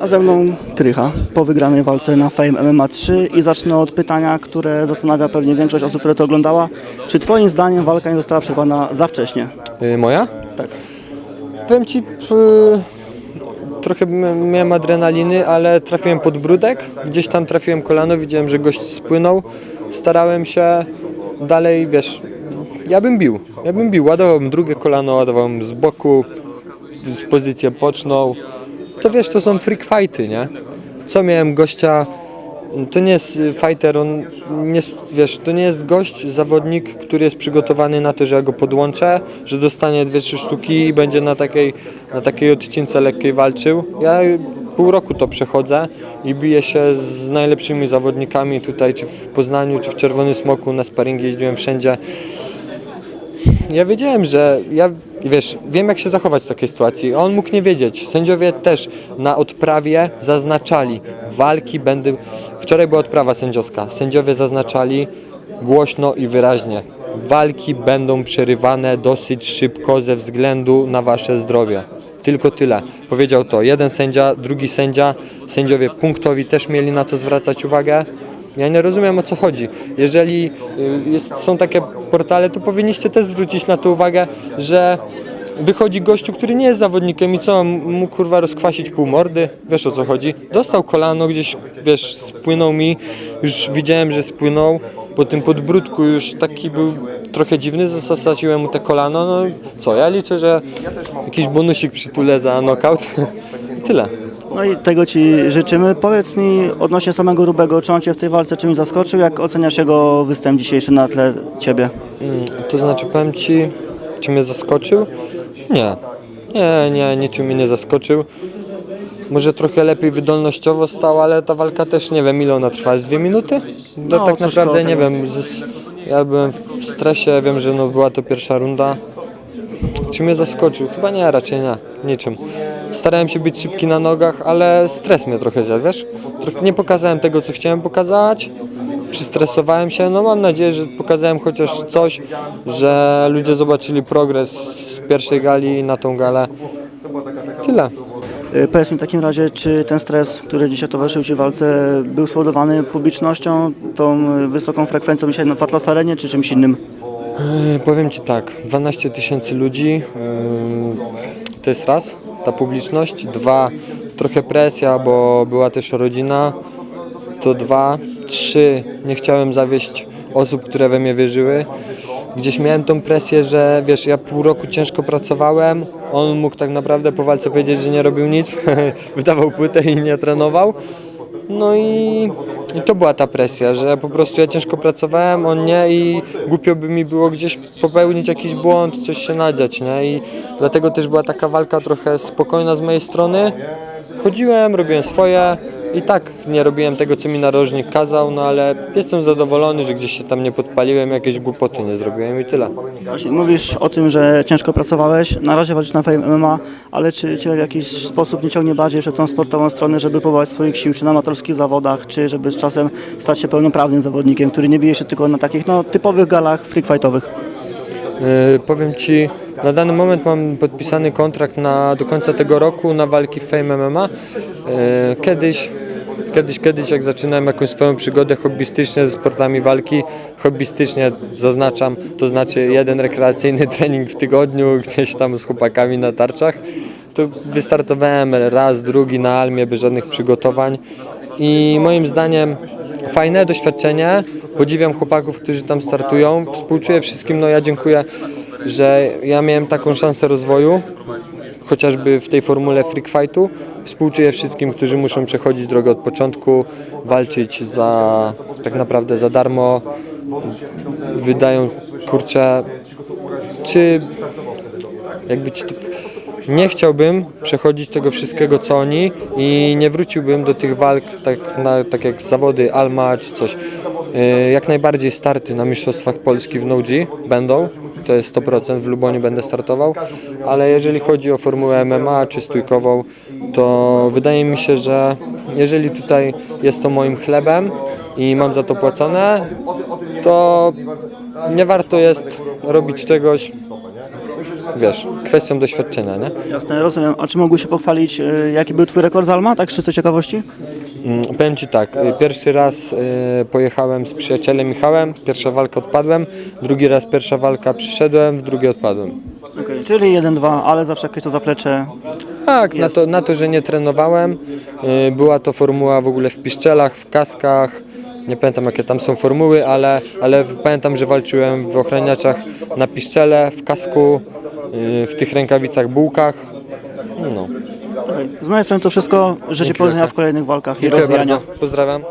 A ze mną Krycha po wygranej walce na Fame MMA 3 i zacznę od pytania, które zastanawia pewnie większość osób, które to oglądała. Czy twoim zdaniem walka nie została przerwana za wcześnie? Y, Moja? Tak. Powiem ci, p- trochę miałem adrenaliny, ale trafiłem pod brudek. Gdzieś tam trafiłem kolano, widziałem, że gość spłynął. Starałem się dalej, wiesz, ja bym bił. Ja bym bił. Ładowałbym drugie kolano, ładowałem z boku, z pozycję poczną. To wiesz, to są freak fighty, nie? Co miałem gościa, to nie jest y, fighter, on nie, wiesz, to nie jest gość, zawodnik, który jest przygotowany na to, że ja go podłączę, że dostanie dwie, trzy sztuki i będzie na takiej, na takiej odcince lekkiej walczył. Ja pół roku to przechodzę i biję się z najlepszymi zawodnikami tutaj, czy w Poznaniu, czy w Czerwonym Smoku, na sparingi jeździłem wszędzie. Ja wiedziałem, że ja, wiesz, wiem jak się zachować w takiej sytuacji. On mógł nie wiedzieć. Sędziowie też na odprawie zaznaczali, walki będą... Wczoraj była odprawa sędziowska. Sędziowie zaznaczali głośno i wyraźnie. Walki będą przerywane dosyć szybko ze względu na wasze zdrowie. Tylko tyle. Powiedział to jeden sędzia, drugi sędzia. Sędziowie punktowi też mieli na to zwracać uwagę. Ja nie rozumiem o co chodzi. Jeżeli y, jest, są takie portale, to powinniście też zwrócić na to uwagę, że wychodzi gościu, który nie jest zawodnikiem i co, mu kurwa rozkwasić pół mordy? Wiesz o co chodzi? Dostał kolano gdzieś, wiesz, spłynął mi, już widziałem, że spłynął, po tym podbródku już taki był trochę dziwny, zasadziłem mu te kolano, no co, ja liczę, że jakiś bonusik przytulę za knockout. Tyle. No i tego Ci życzymy. Powiedz mi odnośnie samego Rubego, czy on Cię w tej walce czymś zaskoczył? Jak oceniasz jego występ dzisiejszy na tle Ciebie? Mm, To znaczy, powiem Ci, czy mnie zaskoczył? Nie. Nie, nie, niczym mnie nie zaskoczył. Może trochę lepiej wydolnościowo stał, ale ta walka też nie wiem ile ona trwa. Z dwie minuty? No, No, tak coś naprawdę nie tego. wiem. Z, ja byłem w stresie, wiem, że no, była to pierwsza runda. Czy mnie zaskoczył? Chyba nie, raczej nie. Niczym. Starałem się być szybki na nogach, ale stres mnie trochę zjadł, wiesz? Trochę nie pokazałem tego, co chciałem pokazać. Przystresowałem się. No mam nadzieję, że pokazałem chociaż coś, że ludzie zobaczyli progres z pierwszej gali na tą galę. Tyle. Y, Powiedz mi w takim razie, czy ten stres, który dzisiaj towarzyszył Ci w walce, był spowodowany publicznością, tą wysoką frekwencją dzisiaj w Atlas Arenie, czy czymś innym? Yy, Powiem Ci tak, 12 tysięcy ludzi yy, to jest raz, ta publiczność, dwa, trochę presja, bo była też rodzina, to dwa, trzy, nie chciałem zawieść osób, które we mnie wierzyły. Gdzieś miałem tą presję, że wiesz, ja pół roku ciężko pracowałem, on mógł tak naprawdę po walce powiedzieć, że nie robił nic, wydawał płytę i nie trenował. No i, i to była ta presja, że po prostu ja ciężko pracowałem, on nie i głupio by mi było gdzieś popełnić jakiś błąd, coś się nadziać, nie? I dlatego też była taka walka trochę spokojna z mojej strony. Chodziłem, robiłem swoje i tak nie robiłem tego, co mi narożnik kazał, no ale jestem zadowolony, że gdzieś się tam nie podpaliłem, jakieś głupoty nie zrobiłem i tyle. Mówisz o tym, że ciężko pracowałeś, na razie walczysz na Fame MMA, ale czy Cię w jakiś sposób nie ciągnie bardziej jeszcze tą sportową stronę, żeby próbować swoich sił, czy na amatorskich zawodach, czy żeby z czasem stać się pełnoprawnym zawodnikiem, który nie bije się tylko na takich no, typowych galach freak fightowych? Yy, powiem Ci, na dany moment mam podpisany kontrakt na, do końca tego roku na walki w Fame MMA. Yy, kiedyś, kiedyś, kiedyś jak zaczynałem jakąś swoją przygodę hobbystycznie ze sportami walki, hobbystycznie zaznaczam, to znaczy jeden rekreacyjny trening w tygodniu, gdzieś tam z chłopakami na tarczach, to wystartowałem raz, drugi na Almie bez żadnych przygotowań i moim zdaniem fajne doświadczenie. Podziwiam chłopaków, którzy tam startują. Współczuję wszystkim, no ja dziękuję, że ja miałem taką szansę rozwoju, chociażby w tej formule freak fightu. Współczuję wszystkim, którzy muszą przechodzić drogę od początku, walczyć za tak naprawdę za darmo. Wydają kurczę, czy jakby ci to nie chciałbym przechodzić tego wszystkiego co oni i nie wróciłbym do tych walk tak, na, tak jak zawody Alma czy coś. Yy, Jak najbardziej starty na Mistrzostwach Polski w No-G będą, to jest 100%, w Luboniu będę startował, ale jeżeli chodzi o formułę MMA czy stójkową, to wydaje mi się, że jeżeli tutaj jest to moim chlebem i mam za to płacone, to nie warto jest robić czegoś, wiesz, kwestią doświadczenia, nie? Jasne, rozumiem. A czy mógłbyś się pochwalić, y, jaki był twój rekord z Alma, tak czysto ciekawości? Mm, Powiem Ci tak, y, pierwszy raz y, pojechałem z przyjacielem Michałem, pierwsza walka odpadłem, drugi raz pierwsza walka przyszedłem, w drugiej odpadłem. Okej, czyli 1-2, ale zawsze jakieś to zaplecze. Tak, na to, na to, że nie trenowałem, y, była to formuła w ogóle w piszczelach, w kaskach, nie pamiętam jakie tam są formuły, ale, ale pamiętam, że walczyłem w ochraniaczach na piszczele, w kasku, w tych rękawicach, bułkach. No. Z mojej strony to wszystko. Życzę powodzenia w kolejnych walkach i Dziękuję rozwijania. bardzo, pozdrawiam.